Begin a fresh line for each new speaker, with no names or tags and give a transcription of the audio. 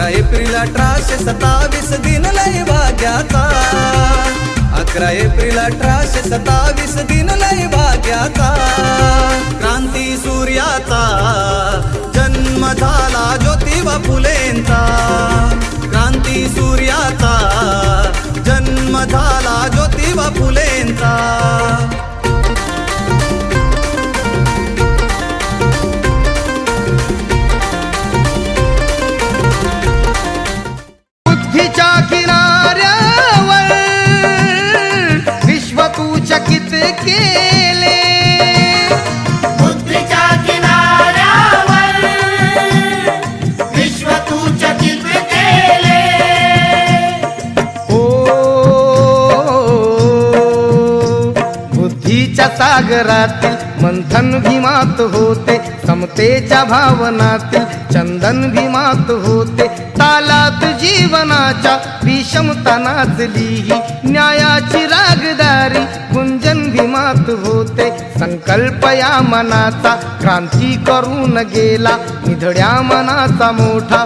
अठराशे सत्तावीस दिन लय भाग्याचा अकरा एप्रिल अठराशे सत्तावीस दिन लय भाग्याचा
बुद्धीच्या सागरातील मंथन भीमात होते समतेच्या भावनातील चंदन भीमात होते. तालात जीवनाच्या विषमता नाचली न्यायाची रागदारी गुंजन भीमात होते. संकल्प या मनाचा क्रांती करून गेला निधड्या मनाचा मोठा